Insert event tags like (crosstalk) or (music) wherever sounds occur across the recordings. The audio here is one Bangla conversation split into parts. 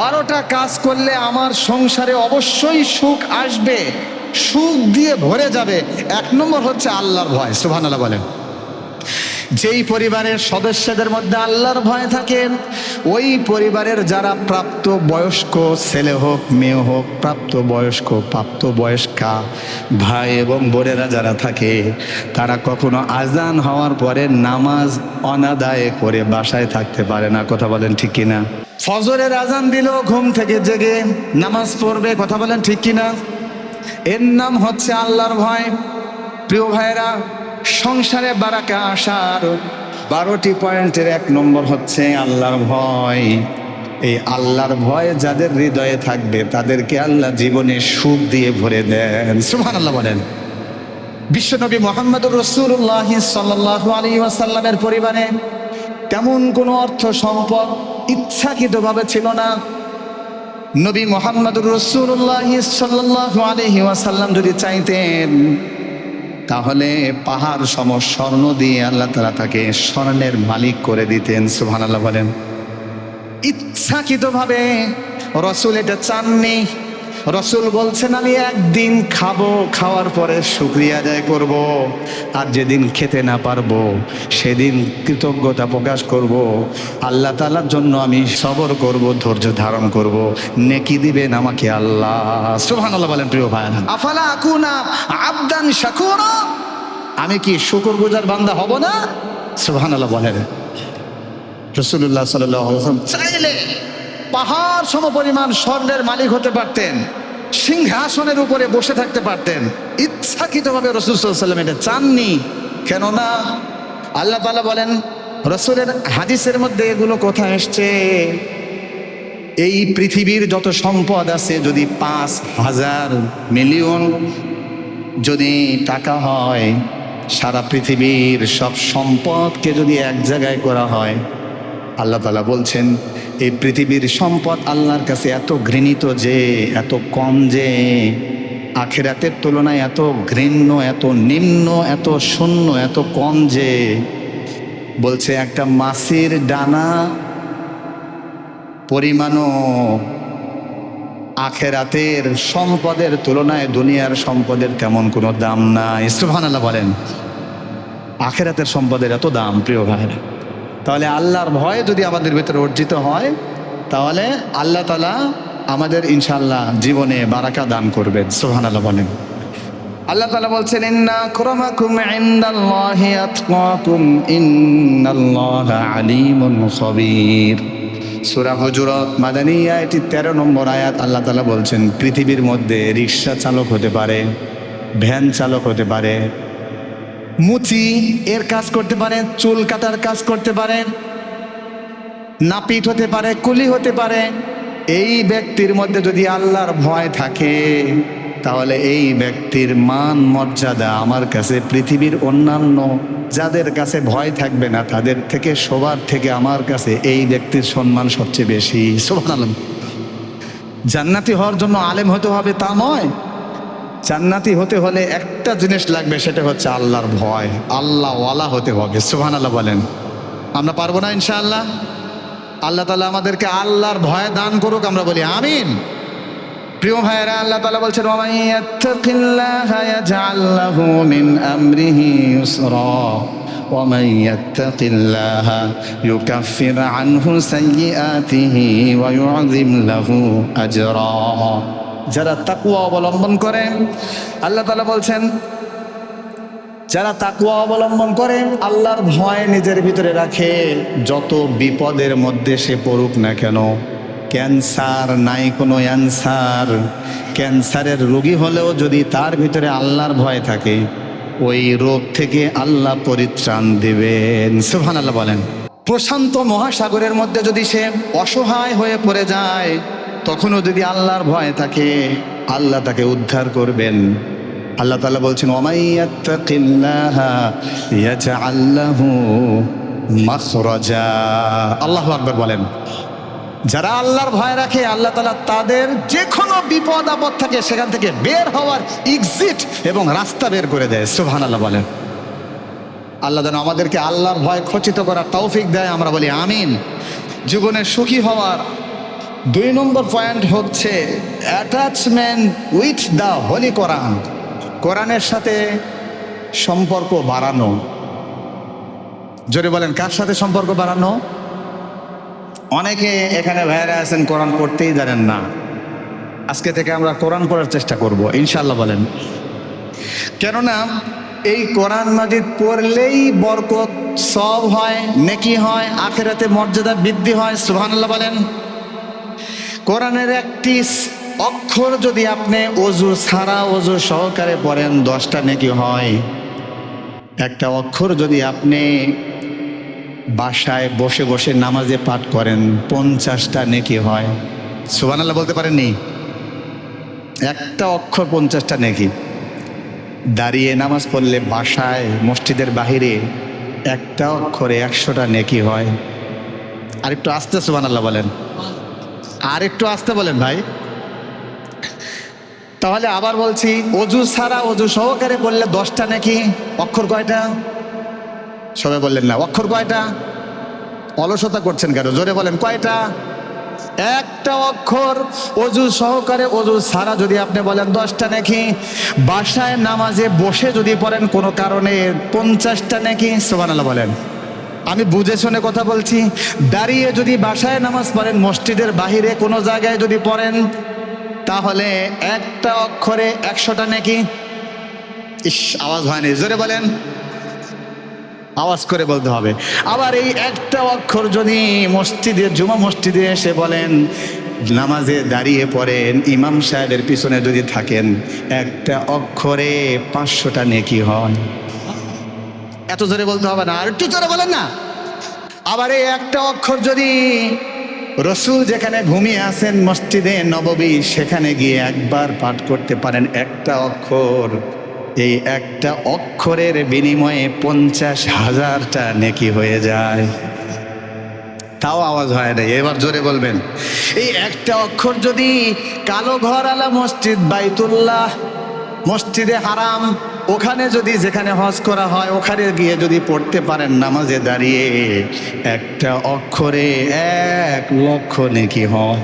বারোটা কাজ করলে আমার সংসারে অবশ্যই সুখ আসবে, সুখ দিয়ে ভরে যাবে। এক নম্বর হচ্ছে আল্লাহর ভয় সুবহান আল্লাহ বলেন। যেই পরিবারের সদস্যদের মধ্যে আল্লাহর ভয় থাকে, ওই পরিবারের যারা প্রাপ্ত বয়স্ক ছেলে হোক, মেয়ে হোক, প্রাপ্ত বয়স্ক, প্রাপ্ত বয়স্কা, ভাই এবং বোনেরা যারা থাকে, তারা কখনো আজান হওয়ার পরে নামাজ অনাদায় করে বাসায় থাকতে পারে না। কথা বলেন ঠিক কিনা? ফজরের আজান দিল ঘুম থেকে জেগে নামাজ পড়বে। কথা বলেন ঠিক কিনা? এর নাম হচ্ছে আল্লাহর ভয়। প্রিয় ভাইরা সংসারে বারাকা আসার বারোটি পয়েন্টের এক নম্বর হচ্ছে আল্লাহর ভয়। এই আল্লাহর ভয় যাদের হৃদয়ে থাকবে, তাদেরকে আল্লাহ জীবনে সুখ দিয়ে ভরে দেন। সুহান আল্লাহ বলেন। বিশ্বনবী মোহাম্মদুর রসুল্লাহ সাল্লাহ আলী ওয়াসাল্লামের পরিবারে তেমন কোনো অর্থ সম্পদ ইচ্ছাকৃতভাবে ছিল না। নবী মোহাম্মদুর রসুল্লাহ সাল্লাহ আলহি ওয়াসাল্লাম যদি চাইতেন তাহলে পাহাড় সম স্বর্ণ দিয়ে আল্লাহ তালা তাকে স্বর্ণের মালিক করে দিতেন সুহান আল্লাহ বলেন। ইচ্ছাকৃতভাবে রসুল এটা চাননি। রসুল বলছেন আমি একদিন খাব খাওয়ার পরে শুক্রিয়া আদায় করব। আর যেদিন খেতে না পারব সেদিন কৃতজ্ঞতা প্রকাশ করব। আল্লাহ তালার জন্য আমি সবর করব ধৈর্য ধারণ করব। নেকি দিবেন আমাকে আল্লাহ সুহান আল্লাহ বলেন প্রিয় ভাই আফালা আকুনা আবদান শাকুরা আমি কি শুকর গুজার বান্দা হব না সুহান আল্লাহ বলেন রসুল্লাহ সাল্লাম চাইলে পাহাড় সম পরিমাণ স্বর্ণের মালিক হতে পারতেন, সিংহাসনের উপরে বসে থাকতে পারতেন, ইচ্ছাকৃতভাবে রসুল সাল্লাম এটা চাননি। কেননা আল্লাহ তালা বলেন, রসুলের হাদিসের মধ্যে এগুলো কোথায় এসছে, এই পৃথিবীর যত সম্পদ আছে, যদি পাঁচ হাজার মিলিয়ন যদি টাকা হয়, সারা পৃথিবীর সব সম্পদকে যদি এক জায়গায় করা হয় আল্লাহ তালা বলছেন, এই পৃথিবীর সম্পদ আল্লাহর কাছে এত ঘৃণিত যে, এত কম যে, আখেরাতের তুলনায় এত ঘৃণ্য, এত নিম্ন, এত শূন্য, এত কম যে, বলছে একটা মাছের ডানা পরিমাণও আখেরাতের সম্পদের তুলনায় দুনিয়ার সম্পদের তেমন কোনো দাম নাই। সুহান আল্লাহ বলেন। আখেরাতের সম্পদের এত দাম, প্রিয় ভাইরা তাহলে আল্লাহর ভয় যদি আমাদের ভিতরে অর্জিত হয় তাহলে আল্লাহ তালা আমাদের ইনশাল্লাহ জীবনে বারাকা দান করবেন। সোহান আল্লাহ বলেন। আল্লাহ তালা বলছেন ইন্না কুরমাকুম ইনদাল্লাহি আতকাকুম ইন্নাল্লাহা আলিমুন খবীর। সূরা হুজুরাত মাদানিয়া এটি 13 নম্বর আয়াত আল্লাহ তালা বলছেন পৃথিবীর মধ্যে রিক্সা চালক হতে পারে ভ্যান চালক হতে পারে মুচি এর কাজ করতে পারেন, চুল কাটার কাজ করতে পারেন, নাপিত হতে পারে, কুলি হতে পারে, এই ব্যক্তির মধ্যে যদি আল্লাহর ভয় থাকে, তাহলে এই ব্যক্তির মান মর্যাদা আমার কাছে পৃথিবীর অন্যান্য যাদের কাছে ভয় থাকবে না, তাদের থেকে সবার থেকে আমার কাছে এই ব্যক্তির সম্মান সবচেয়ে বেশি। সোহান আলম জান্নাতি হওয়ার জন্য আলেম হতে হবে তা নয়। জান্নাতি হতে হলে একটা জিনিস লাগবে সেটা হচ্ছে আল্লাহর ভয় আল্লাহ ওয়ালা হতে হবে সুহান আল্লাহ বলেন আমরা পারবো না ইনশাআল্লাহ আল্লাহ তালা আমাদেরকে আল্লাহর ভয় দান করুক আমরা বলি আমিন প্রিয় ভাইয়েরা আল্লাহ তালা বলছেন ওমাই ইয়াত্তাকিল্লাহা ইয়াজআল লাহু মিন আমরিহি ইউসরা ومن يتق الله يكفر عنه سيئاته ويعظم له أجرا যারা তাকুয়া অবলম্বন করে, আল্লাহ তালা বলছেন, যারা তাকুয়া অবলম্বন করে, আল্লাহর ভয় নিজের ভিতরে রাখে। যত বিপদের মধ্যে সে পড়ুক না কেন, ক্যান্সার নাই কোনো অ্যান্সার। ক্যান্সারের রোগী হলেও যদি তার ভিতরে আল্লাহর ভয় থাকে, ওই রোগ থেকে আল্লাহ পরিত্রাণ দেবেন। সুহান আল্লাহ বলেন। প্রশান্ত মহাসাগরের মধ্যে যদি সে অসহায় হয়ে পড়ে যায় তখনও যদি আল্লাহর ভয় থাকে, আল্লাহ তাকে উদ্ধার করবেন। আল্লাহ তালা বলছেন আল্লাহু আকবর বলেন। যারা আল্লাহর ভয় রাখে, আল্লাহ তালা তাদের যে কোনো বিপদ আপদ থাকে সেখান থেকে বের হওয়ার এক্সিট এবং রাস্তা বের করে দেয়। সুহান আল্লাহ বলেন। আল্লাহ যেন আমাদেরকে আল্লাহর ভয় খচিত করার তৌফিক দেয়। আমরা বলি, আমিন। জীবনে সুখী হওয়ার দুই নম্বর পয়েন্ট হচ্ছে attachment with the holy Quran কোরআনের সাথে সম্পর্ক বাড়ানো। জোরে বলেন, কার সাথে সম্পর্ক বাড়ানো? অনেকে এখানে ভাইরা আছেন, কোরআন পড়তেই জানেন না। আজকে থেকে আমরা কোরআন পড়ার চেষ্টা করব ইনশাল্লাহ বলেন। কেননা, এই কোরআন মাজিদ পড়লেই বরকত সব হয়, নেকি হয়, আখেরাতে মর্যাদা বৃদ্ধি হয়, সুবহানাল্লাহ বলেন। কোরআনের একটি অক্ষর যদি আপনি অজু ছাড়া অজু সহকারে পড়েন, দশটা নেকি হয়। একটা অক্ষর যদি আপনি বাসায় বসে বসে নামাজে পাঠ করেন, পঞ্চাশটা নেকি হয়। সুবহানাল্লাহ বলতে পারেননি? একটা অক্ষর পঞ্চাশটা নেকি। দাঁড়িয়ে নামাজ পড়লে বাসায়, মসজিদের বাহিরে একটা অক্ষরে একশোটা নেকি হয়। আর একটু আস্তে সুবহানাল্লাহ বলেন। আর একটু আসতে বলেন ভাই। তাহলে আবার বলছি, অজু ছাড়া অজু সহকারে বললে দশটা নাকি? অক্ষর কয়টা? সবাই বললেন না, অক্ষর কয়টা? অলসতা করছেন কেন? জোরে বলেন, কয়টা? একটা অক্ষর অজু সহকারে অজু ছাড়া যদি আপনি বলেন দশটা নাকি? বাসায় নামাজে বসে যদি পড়েন কোনো কারণে পঞ্চাশটা নাকি? সোবানাল্লাহ বলেন। আমি বুঝে শুনে কথা বলছি। দাঁড়িয়ে যদি বাসায় নামাজ পড়েন, মসজিদের বাহিরে কোনো জায়গায় যদি পড়েন, তাহলে একটা অক্ষরে একশোটা নাকি। ইস, আওয়াজ হয়নি। জোরে বলেন। আওয়াজ করে বলতে হবে। আবার এই একটা অক্ষর যদি মসজিদে, জুমা মসজিদে এসে বলেন, নামাজে দাঁড়িয়ে পড়েন, ইমাম সাহেবের পিছনে যদি থাকেন, একটা অক্ষরে পাঁচশোটা নেকি হয়। এত জোরে বলতে হবে না, আর একটু জোরে বলেন না। আবার এই একটা অক্ষর যদি রসুল যেখানে ঘুমিয়ে আছেন মসজিদে নববী, সেখানে গিয়ে একবার পাঠ করতে পারেন একটা অক্ষর। এই একটা অক্ষরের বিনিময়ে পঞ্চাশ হাজারটা নেকি হয়ে যায়। তাও আওয়াজ হয় না এবার জোরে বলবেন। এই একটা অক্ষর যদি কালো ঘর আলা মসজিদ, বাইতুল্লাহ, মসজিদে হারাম ওখানে যদি যেখানে হজ করা হয়, ওখানে গিয়ে যদি পড়তে পারেন নামাজে দাঁড়িয়ে, একটা অক্ষরে এক লক্ষ নেকি হয়।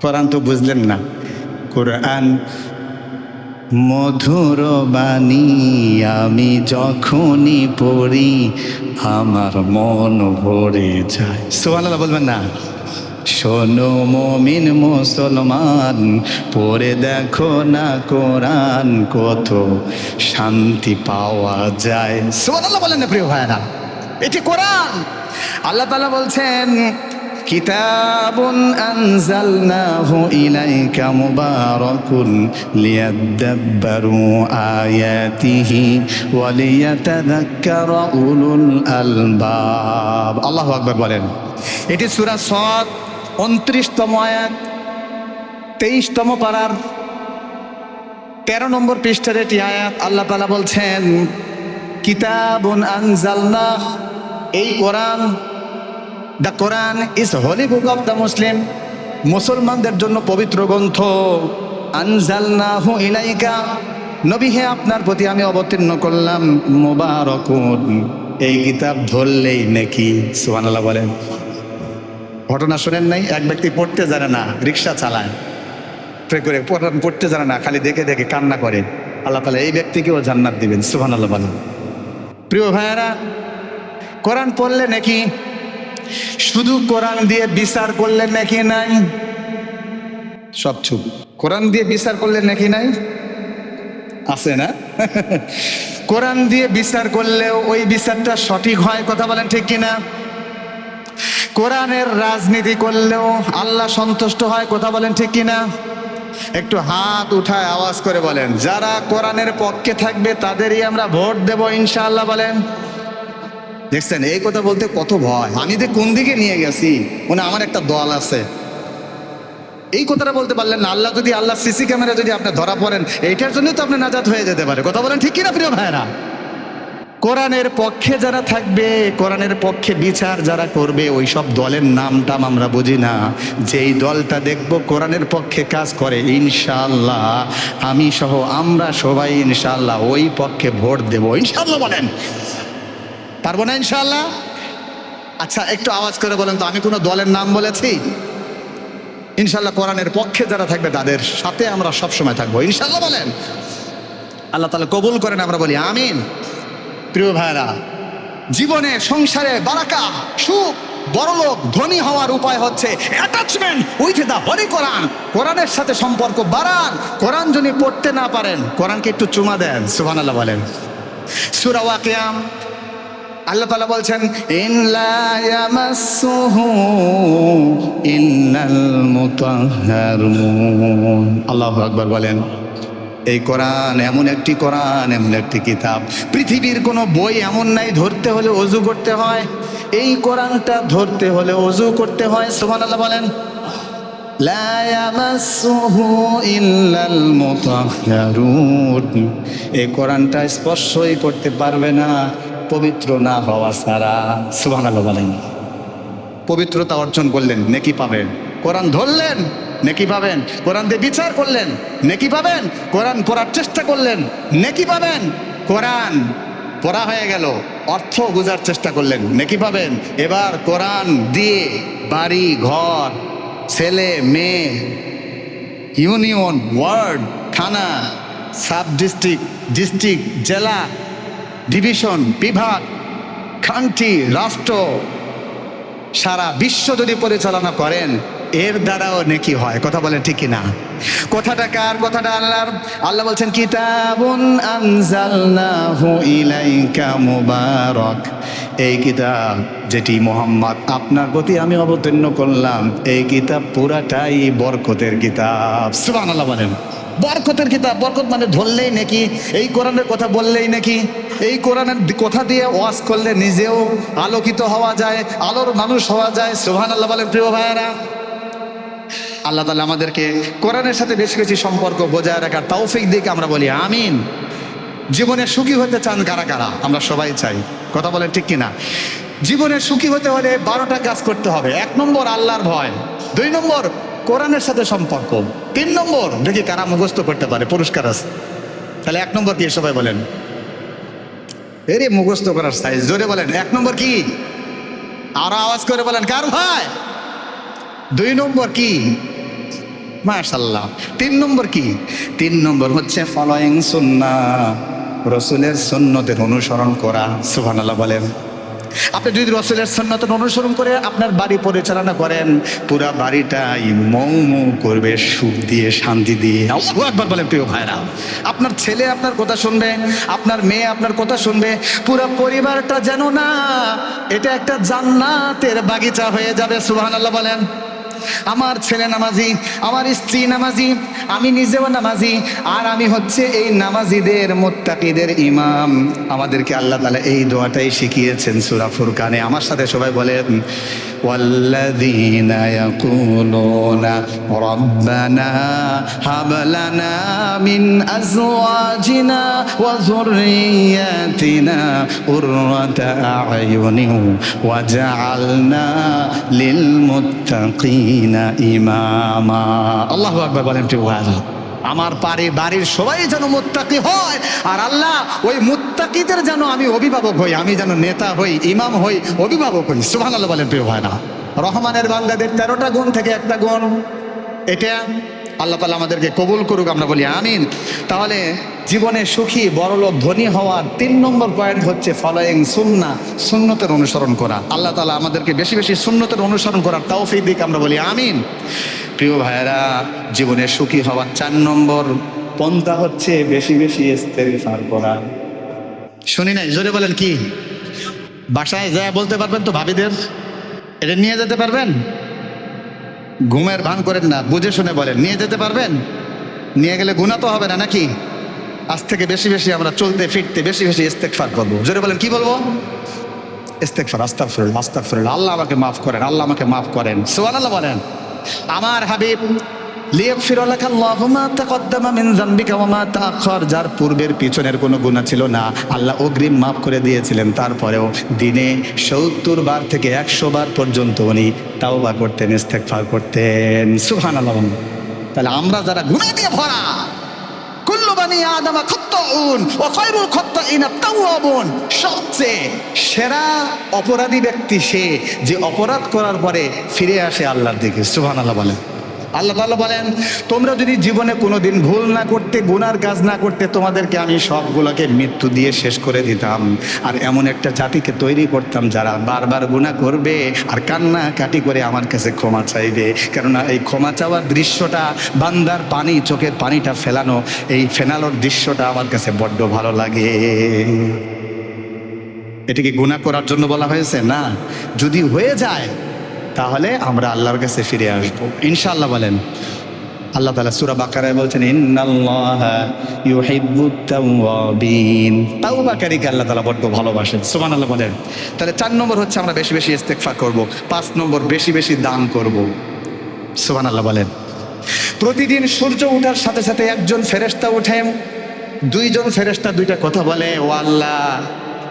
কোরআন তো বুঝলেন না। কোরআন, মধুর বাণী আমি যখনই পড়ি, আমার মন ভরে যায়। সোহানাল্লাহ বলবেন না? শোনো মমিন মুসলমান, পড়ে দেখো না কোরআন কত শান্তি পাওয়া যায়। সোহানাল্লাহ বলেন না প্রিয় ভাইরা এটি কোরআন। আল্লাহ তালা বলছেন, কিতাবুন আনজালনাহু ইলাইকা মুবারাকুন লিয়াদাব্বারু আয়াতিহি ওয়া লিয়াতাযাক্কারা উলুল আলবাব। আল্লাহু আকবার বলেন। এটি সূরা সদ। উনত্রিশতম আয়াত, তেইশতম পারার, তেরো নম্বর পৃষ্ঠার এটি আয়াত, আল্লাহ তালা বলছেন, কিতাবুন আনজালনাহ, এই Quran, the Quran is holy book of the Muslim, মুসলমানদের জন্য পবিত্র গ্রন্থ। আনজালনাহু ইলাইকা, নবী হে, আপনার প্রতি আমি অবতীর্ণ করলাম, মুবারকুন। এই কিতাব ধরলেই নাকি, সুবহানাল্লাহ বলেন। ঘটনা শোনেন নাই? এক ব্যক্তি পড়তে জানে না, রিক্সা চালায়। প্রে করে পড়তে জানে না, খালি দেখে দেখে কান্না করে। আল্লাহ তালা এই ব্যক্তিকেও জান্নাত দিবেন, সুবহানাল্লাহ বলেন। প্রিয় ভাইয়ারা, কোরআন পড়লে নাকি শুধু কোরআন দিয়ে বিচার করলে নাকি নাই? সব চুপ। কোরআন দিয়ে বিচার করলে নাকি নাই? আছে না? (laughs) কোরআন দিয়ে বিচার করলেও ওই বিচারটা সঠিক হয়, কথা বলেন ঠিক কিনা? কোরআনের রাজনীতি করলেও আল্লাহ সন্তুষ্ট হয়, কথা বলেন ঠিক কিনা? একটু হাত উঠায় আওয়াজ করে বলেন, যারা কোরআনের পক্ষে থাকবে তাদেরই আমরা ভোট দেব ইনশাআল্লাহ বলেন। দেখছেন, এই কথা বলতে কত ভয়। আমি যে কোন দিকে নিয়ে গেছি, মনে আমার একটা দল আছে। এই কথাটা বলতে পারলেন না, আল্লাহ যদি, আল্লাহ সিসি ক্যামেরা যদি আপনি ধরা পড়েন, এইটার জন্য তো আপনি নাজাত হয়ে যেতে পারে। কথা বলেন ঠিক কিনা, প্রিয় ভাইরা কোরআনের পক্ষে যারা থাকবে, কোরআনের পক্ষে বিচার যারা করবে ওই সব দলের নাম টাম আমরা বুঝি না। যেই দলটা দেখব কোরআনের পক্ষে কাজ করে ইনশাল্লাহ আমি সহ, আমরা সবাই ইনশাল্লাহ ওই পক্ষে ভোট দেব। ইনশাল্লাহ বলেন। পারব না ইনশাল্লাহ আচ্ছা একটু আওয়াজ করে বলেন তো, আমি কোনো দলের নাম বলেছি? ইনশাল্লাহ কোরআনের পক্ষে যারা থাকবে, তাদের সাথে আমরা সবসময় থাকব। ইনশাল্লাহ বলেন। আল্লাহ তালা কবুল করেন, আমরা বলি আমিন। প্রিয় ভাইরা জীবনে সংসারে বারাকা, সুখ, বড়লোক, ধনী হওয়ার উপায় হচ্ছে attachment with the holy Quran কোরআনের সাথে সম্পর্ক বাড়ান, কোরআন যদি পড়তে না পারেন, কোরআনকে একটু চুমা দেন সুহান আল্লাহ বলেন। সুরা ওয়াকিয়াম আল্লাহ তালা বলছেন আল্লাহু আকবার বলেন। এই কোরআন এমন একটি কোরআন, এমন একটি কিতাব। পৃথিবীর কোনো বই এমন নাই, ধরতে হলে অজু করতে হয়। এই কোরআনটা ধরতে হলে অজু করতে হয় সুবহান আল্লাহ বলেন এই কোরআনটা স্পর্শই করতে পারবে না, পবিত্র না হওয়া ছাড়া, সুবহানাল্লাহ বলেন। পবিত্রতা অর্জন করলেন, নেকি পাবেন। কোরআন ধরলেন নেকি পাবেন? কোরআন দিয়ে বিচার করলেন, নেকি পাবেন? কোরআন পড়ার চেষ্টা করলেন, নেকি পাবেন? কোরআন পড়া হয়ে গেল, অর্থ বোঝার চেষ্টা করলেন, নেকি পাবেন? এবার কোরআন দিয়ে বাড়ি, ঘর, ছেলে, মেয়ে, ইউনিয়ন, ওয়ার্ড, থানা, সাব ডিস্ট্রিক্ট ডিস্ট্রিক্ট, জেলা, ডিভিশন, বিভাগ, কান্ট্রি, রাষ্ট্র, সারা বিশ্ব যদি পরিচালনা করেন এর দ্বারাও নেকি হয়। কথা বলেন ঠিক না কথাটা কার কথাটা আল্লাহর? আল্লাহ বলছেন, কিতাবুন আনজালনাহু ইলাইকা মুবারক। এই কিতাব যেটি মোহাম্মদ আপনার প্রতি আমি অবতীর্ণ করলাম, এই কিতাব পুরাটাই বরকতের কিতাব। সুবহানাল্লাহ বলেন। বরকতের কিতাব, বরকত মানে ধরলেই নাকি, এই কোরআনের কথা বললেই নাকি, এই কোরআনের কথা দিয়ে ওয়াজ করলে নিজেও আলোকিত হওয়া যায়, আলোর মানুষ হওয়া যায়। সুহান আল্লাহ বলেন, প্রিয় ভাইয়েরা। আল্লাহ তালা আমাদেরকে কোরআনের সাথে বেশি বেশি সম্পর্ক বজায় রাখার তৌফিক দিকে আমরা বলি, আমিন। জীবনে সুখী হতে চান কারা কারা? আমরা সবাই চাই। কথা বলেন ঠিক কিনা? জীবনে সুখী হতে হলে বারোটা কাজ করতে হবে। এক নম্বর আল্লাহর ভয়, দুই নম্বর কোরআনের সাথে সম্পর্ক, তিন নম্বর দেখি কারা মুখস্থ করতে পারে, পুরস্কার আছে। তাহলে এক নম্বর কি সবাই বলেন? এরে মুখস্থ করার সাইজ জোরে বলেন। এক নম্বর কি? আরও আওয়াজ করে বলেন, কার ভাই দুই নম্বর কি? মাশাল্লাহ তিন নম্বর কি? তিন নম্বর হচ্ছে ফলোয়িং সুন্না। রসুলের সুন্নতের অনুসরণ করা, সুবহানাল্লাহ বলেন। আপনি যদি রসুলের সন্ন্যতের অনুসরণ করে আপনার বাড়ি পরিচালনা করেন, পুরা বাড়িটাই মৌ মৌ করবে, সুখ দিয়ে, শান্তি দিয়ে। আল্লাহু একবার বলেন, প্রিয় ভাইরা আপনার ছেলে আপনার কথা শুনবে, আপনার মেয়ে আপনার কথা শুনবে, পুরা পরিবারটা যেন না, এটা একটা জান্নাতের বাগিচা হয়ে যাবে, সুবহানাল্লাহ বলেন। আমার ছেলে নামাজি, আমার স্ত্রী নামাজি, আমি নিজেও নামাজি, আর আমি হচ্ছে এই নামাজিদের, মোত্তাকিদের ইমাম। আমাদেরকে আল্লাহ তালা এই দোয়াটাই শিখিয়েছেন সুরাফুর কানে আমার সাথে সবাই বলেন والذين يقولون ربنا هب لنا من أزواجنا وذرياتنا قرة أعين وجعلنا للمتقين إماما الله أكبر বলেন প্রিয় ভাইরা। আমার পারে বাড়ির সবাই যেন মুত্তাকি হয় আর আল্লাহ ওই মুত্তাকিদের যেন আমি অভিভাবক হই, আমি যেন নেতা হই, ইমাম হই, অভিভাবক হই। সুহান আল্লাহ বলেন, প্রিয় ভাইরা রহমানের বান্দাদের তেরোটা গুণ থেকে একটা গুণ। এটা আল্লাহ তালা আমাদেরকে কবুল করুক, আমরা বলি আমিন। তাহলে জীবনে সুখী, বড়লোক, ধনী হওয়ার তিন নম্বর পয়েন্ট হচ্ছে ফলোয়িং সুন্না সুন্নতের অনুসরণ করা। আল্লাহ তালা আমাদেরকে বেশি বেশি সুন্নতের অনুসরণ করার তৌফিক দিক, আমরা বলি আমিন। প্রিয় ভাইয়েরা, জীবনে সুখী হওয়ার চার নম্বর পন্থা হচ্ছে বেশি বেশি ইস্তেগফার করা। শুনি নাই, জোরে বলেন কি? বাসায় যা বলতে পারবেন তো ভাবিদের? এটা নিয়ে যেতে পারবেন? ঘুমের ভান করেন না, বুঝে শুনে বলেন, নিয়ে যেতে পারবেন? নিয়ে গেলে গুণা তো হবে না নাকি? আজ থেকে বেশি বেশি আমরা চলতে, ফিরতে বেশি বেশি ইস্তেকফার করব। জোরে বলেন, কি বলব? ইস্তেকফার আস্তাগফিরুল্লাহ আস্তাগফিরুল্লাহ। আল্লাহ আমাকে মাফ করেন, আল্লাহ আমাকে মাফ করেন। সুবহানাল্লাহ বলেন, আমার হাবিব আল্লাহু যার পূর্বের পিছনের কোনো গুনাহ ছিল না। আল্লাহ অগ্রিম মাফ করে দিয়েছিলেন, তারপরেও দিনে সত্তর বার থেকে একশো বার পর্যন্ত উনি তাওবা করতেন, ইস্তেগফার করতেন। সুহান বলেন। তাহলে আমরা যারা গুনাহ দিয়ে ভরা সবচেয়ে সেরা অপরাধী ব্যক্তি সে যে অপরাধ করার পরে ফিরে আসে আল্লাহর দিকে। সুবহানাল্লাহ বলেন। আল্লাহ তাআলা বলেন, তোমরা যদি জীবনে কোনোদিন ভুল না করতে, গুনার কাজ না করতে, তোমাদেরকে আমি সবগুলোকে মৃত্যু দিয়ে শেষ করে দিতাম। আর এমন একটা জাতিকে তৈরি করতাম যারা বারবার গুনাহ করবে আর কান্না কাটি করে আমার কাছে ক্ষমা চাইবে। কেননা এই ক্ষমা চাওয়ার দৃশ্যটা, বান্দার পানি, চোখের পানিটা ফেলানো, এই ফেনালোর দৃশ্যটা আমার কাছে বড্ড ভালো লাগে। এটাকে গুনাহ করার জন্য বলা হয়েছে? না। যদি হয়ে যায় তাহলে আমরা আল্লাহর কাছে ফিরে আসব। ইনশাআল্লাহ বলেন, আল্লাহ তালা সূরা বাকারায় বলছেন তাওবাকারীকে আল্লাহ তালা বড্ড ভালোবাসেন, সুবহানাল্লাহ বলেন। তাহলে চার নম্বর হচ্ছে আমরা বেশি বেশি ইস্তেগফার করব, পাঁচ নম্বর বেশি বেশি দান করব। আল্লাহ বলেন, প্রতিদিন সূর্য ওঠার সাথে সাথে একজন ফেরেশতা ওঠে দুইজন ফেরেশতা দুইটা কথা বলে, ও আল্লাহ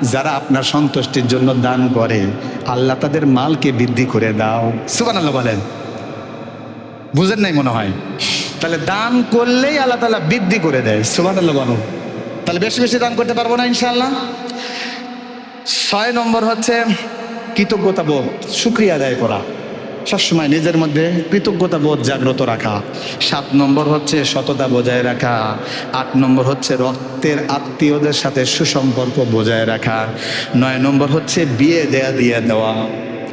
যারা আপনার সন্তুষ্টির জন্য দান করে, আল্লাহ তাদের মালকে বৃদ্ধি করে দাও। সুবান আল্লাহ বলেন। বুঝেন নাই মনে হয়? তাহলে দান করলেই আল্লাহ তালা বৃদ্ধি করে দেয়। সুবান আল্লাহ বলো তাহলে বেশি বেশি দান করতে পারব না ইনশাল্লাহ ছয় নম্বর হচ্ছে কৃতজ্ঞতা বোধ সুক্রিয়া আদায় করা। সবসময় নিজের মধ্যে কৃতজ্ঞতা বোধ জাগ্রত রাখা। সাত নম্বর হচ্ছে সততা বজায় রাখা। আট নম্বর হচ্ছে রক্তের আত্মীয়দের সাথে সুসম্পর্ক বজায় রাখা। নয় নম্বর হচ্ছে বিয়ে দেয়া দিয়ে দেওয়া।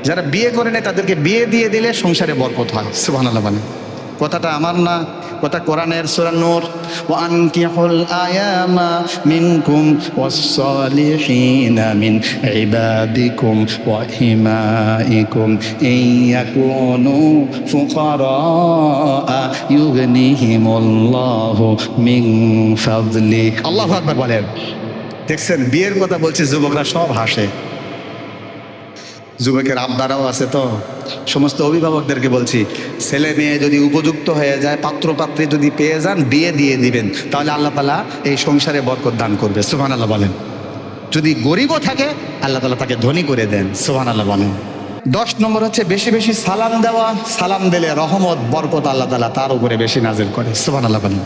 যারা বিয়ে করে নেয়, তাদেরকে বিয়ে দিয়ে দিলে সংসারে বরকত হয়। সুবহানাল্লাহ মানে কথাটা আমার না, কথা কোরআনের সূরা নূর। ওয়া আনকিহুল আয়ামা মিনকুম ওয়াস-সালিহিনা মিন ইবাদিকুম ওয়া ইমাইকুম ইয়াকুনু ফুকারা ইউগনিহিমুল্লাহু মিন ফাদলি। আল্লাহু আকবার বলেন। দেখছেন, বিয়ের কথা বলছে যুবকরা, সব হাসে। যুবকের আবদারাও আছে তো। সমস্ত অভিভাবকদেরকে বলছি, ছেলে মেয়ে যদি উপযুক্ত হয়ে যায় পাত্র পাত্রী যদি পেয়ে যান, বিয়ে দিয়ে দিবেন, তাহলে আল্লাহ তালা এই সংসারে বরকত দান করবে। সুহান আল্লাহ বলেন। যদি গরিবও থাকে, আল্লাহ তালা তাকে ধনী করে দেন। সুহান আল্লাহ বলেন। দশ নম্বর হচ্ছে, বেশি বেশি সালাম দেওয়া, সালাম দিলে রহমত, বরকত আল্লাহ তালা তার উপরে বেশি নাজিল করে। সুহান আল্লাহ বলেন।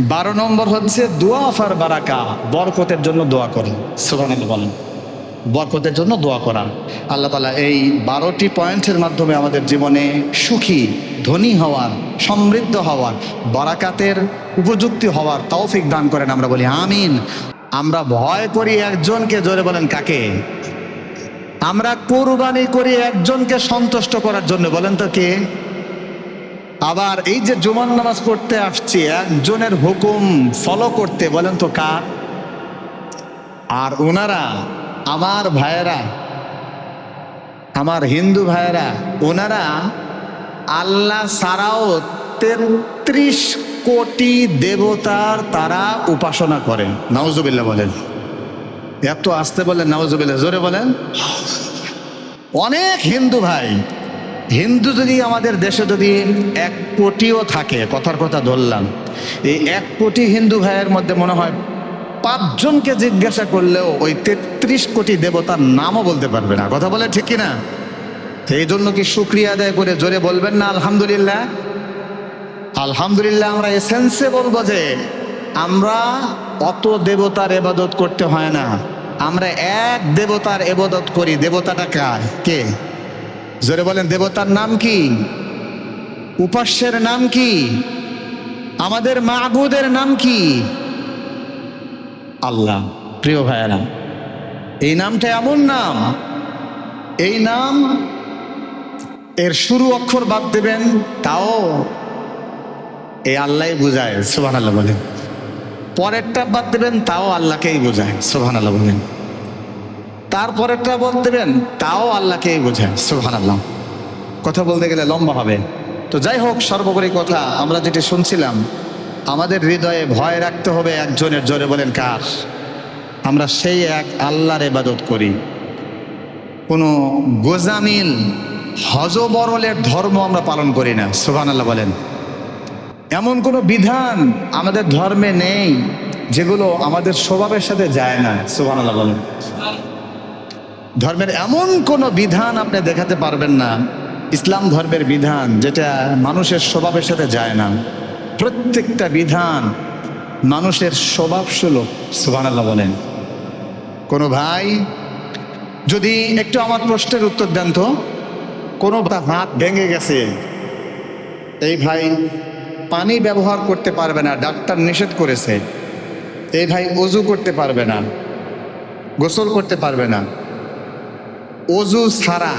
বারো নম্বর হচ্ছে, দোয়া ফার বারাকা, বরকতের জন্য দোয়া করেন। সুহান আল্লাহ বলেন। বরকতের জন্য দোয়া করা আল্লাহ তালা এই বারোটি পয়েন্টের মাধ্যমে আমাদের জীবনে সুখী, ধনী হওয়ার, সমৃদ্ধ হওয়ার, বারাকাতের উপযুক্তি হওয়ার তৌফিক দান করেন আমরা বলি আমিন। আমরা ভয় করি একজনকে, জোরে বলেন কাকে? আমরা কোরবানি করি একজনকে সন্তুষ্ট করার জন্য, বলেন তো কে? আবার এই যে জুমান নামাজ পড়তে আসছি, একজনের হুকুম ফলো করতে, বলেন তো কার? আর ওনারা আমার ভাইয়েরা, আমার হিন্দু ভাইয়েরা, ওনারা আল্লাহ ছাড়াও তেত্রিশ কোটি দেবতার তারা উপাসনা করেন। নাউজুবিল্লাহ বলেন। এত আসতে বলেন, নাউজুবিল্লাহ, জোরে বলেন। অনেক হিন্দু ভাই, হিন্দু যদি আমাদের দেশে যদি এক কোটিও থাকে, কথার কথা ধরলাম, এই এক কোটি হিন্দু ভাইয়ের মধ্যে মনে হয় পাঁচজনকে জিজ্ঞাসা করলেও ওই তেত্রিশ কোটি দেবতার নামও বলতে পারবে না। কথা বলে ঠিক কিনা? এই জন্য কি শুক্রিয়া আদায় করে জোরে বলবেন না, আলহামদুলিল্লাহ? আলহামদুলিল্লাহ আমরা এসেন্সে বলব যে, আমরা অত দেবতার এবাদত করতে হয় না। আমরা এক দেবতার এবাদত করি। দেবতাটা কার? কে? জোরে বলেন, দেবতার নাম কি? উপাস্যের নাম কি? আমাদের মাহবুদের নাম কি? আল্লাহ, প্রিয় ভাইয়েরা এই নামটা এমন নাম, এই নাম এর শুরু অক্ষর বাদ দেবেন, তাও এই আল্লাহ বুঝায় সোহান আল্লাহ বলেন। পরেরটা বাদ দেবেন, তাও আল্লাহকেই বোঝায় সোহান আল্লাহ বলেন। তারপরেরটা বাদ দেবেন, তাও আল্লাহকেই বোঝায় সোহান আল্লাহ কথা বলতে গেলে লম্বা হবে। তো যাই হোক, সর্বোপরি কথা, আমরা যেটি শুনছিলাম, আমাদের হৃদয়ে ভয় রাখতে হবে একজনের, জোরে বলেন কার? আমরা সেই এক আল্লাহর এবাদত করি। কোনো গোজামিল হজবরলের ধর্ম আমরা পালন করি না সুহান আল্লাহ বলেন। এমন কোনো বিধান আমাদের ধর্মে নেই যেগুলো আমাদের স্বভাবের সাথে যায় না সুহান আল্লাহ বলেন। ধর্মের এমন কোনো বিধান আপনি দেখাতে পারবেন না, ইসলাম ধর্মের বিধান যেটা মানুষের স্বভাবের সাথে যায় না। প্রত্যেকটা বিধান মানুষের স্বভাব সুলভ সুহান আল্লাহ বলেন। ভাই যদি একটু আমার প্রশ্নের উত্তর দেন তো। কোনো হাত ভেঙে গেছে। এই ভাই পানি ব্যবহার করতে পারবে না, ডাক্তার নিষেধ করেছে। এই ভাই অজু করতে পারবে না, গোসল করতে পারবে না। অজু ছাড়া,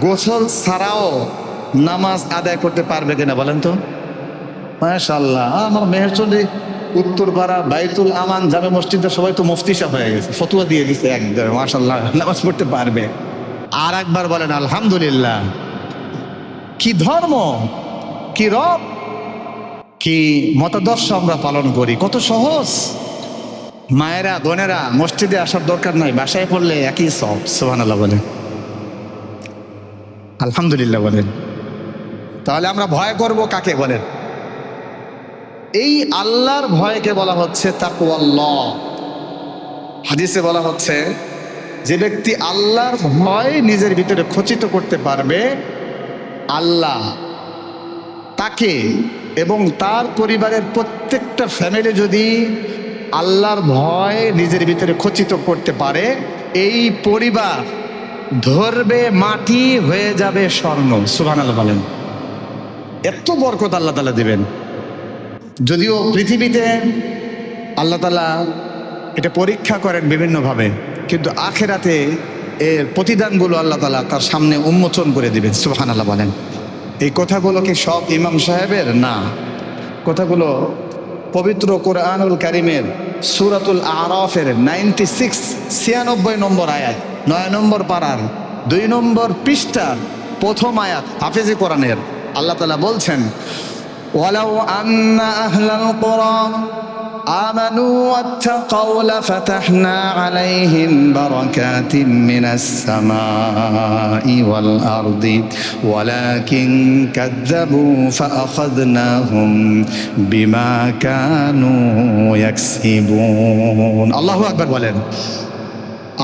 গোসল ছাড়াও নামাজ আদায় করতে পারবে কিনা বলেন তো? মাশাল্লাহ আমার মেহের মেহেরচন্ডী উত্তরপাড়া বাইতুল আমান, জামে মসজিদে সবাই তো মুফতি সাহেব হয়ে গেছে। ফতুয়া দিয়ে দিছে একদম মাশাল্লাহ নামাজ পড়তে পারবে। আর একবার বলেন, আলহামদুলিল্লাহ। কি ধর্ম, কি রব, কি মতাদর্শ আমরা পালন করি, কত সহজ। মায়েরা, বোনেরা, মসজিদে আসার দরকার নাই, বাসায় পড়লে একই সব সোহান আল্লাহ বলে আলহামদুলিল্লাহ বলেন। তাহলে আমরা ভয় করব কাকে বলেন? এই আল্লাহর ভয়কে বলা হচ্ছে তাকুয়াল্লাহ। হাদিসে বলা হচ্ছে, যে ব্যক্তি আল্লাহর ভয় নিজের ভিতরে খচিত করতে পারবে, আল্লাহ তাকে এবং তার পরিবারের প্রত্যেকটা ফ্যামিলি যদি আল্লাহর ভয় নিজের ভিতরে খচিত করতে পারে, এই পরিবার ধরবে, মাটি হয়ে যাবে স্বর্ণ। আল্লাহ বলেন। এত বরকত আল্লাহ তালা দিবেন। যদিও পৃথিবীতে আল্লাহ তালা এটা পরীক্ষা করেন বিভিন্নভাবে, কিন্তু আখেরাতে এর প্রতিদানগুলো আল্লাহ তালা তার সামনে উন্মোচন করে দিবেন সুহান আল্লাহ বলেন। এই কথাগুলো কি সব ইমাম সাহেবের? না। কথাগুলো পবিত্র কোরআনুল কারিমের সুরাতুল আরফের নাইনটি সিক্স, ছিয়ানব্বই নম্বর আয়াত, নয় নম্বর পাড়ার, দুই নম্বর পৃষ্ঠার প্রথম আয়াত হাফেজি কোরআনের। আল্লাহ তালা বলছেন ولو أن أهل القرى آمنوا واتقوا لفتحنا عليهم بركات من السماء والأرض ولكن كذبوا فأخذناهم بما كانوا يكسبون الله أكبر বলেন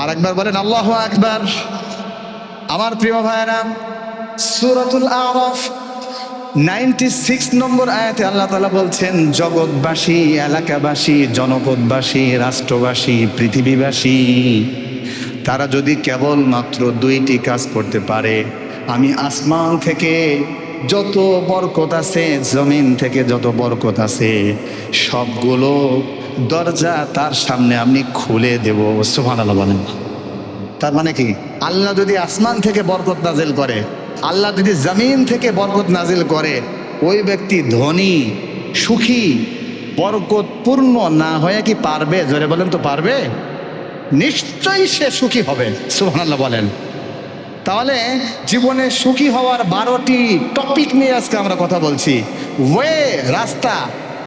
আর একবার বলেন আল্লাহ আকবার আমার প্রিয় ভাইয়েরা সূরাতুল আরাফ নাইনটি সিক্স নম্বর আয়াতে আল্লাহ তালা বলছেন, জগৎবাসী, এলাকাবাসী, জনপদবাসী, রাষ্ট্রবাসী, পৃথিবীবাসী, তারা যদি কেবল মাত্র দুইটি কাজ করতে পারে, আমি আসমান থেকে যত বরকত আছে, জমিন থেকে যত বরকত আছে, সবগুলো দরজা তার সামনে আমি খুলে দেব। সোহান আল্লাহ বলেন। তার মানে কি? আল্লাহ যদি আসমান থেকে বরকত নাজিল করে আল্লাহ যদি জমিন থেকে বরকত নাজিল করে, ওই ব্যক্তি ধনী, সুখী, বরকতপূর্ণ না হয়ে কি পারবে? জোরে বলেন তো পারবে? নিশ্চয়ই সে সুখী হবে সুহানাল্লাহ বলেন। তাহলে জীবনে সুখী হওয়ার বারোটি টপিক নিয়ে আজকে আমরা কথা বলছি। ওয়ে, রাস্তা।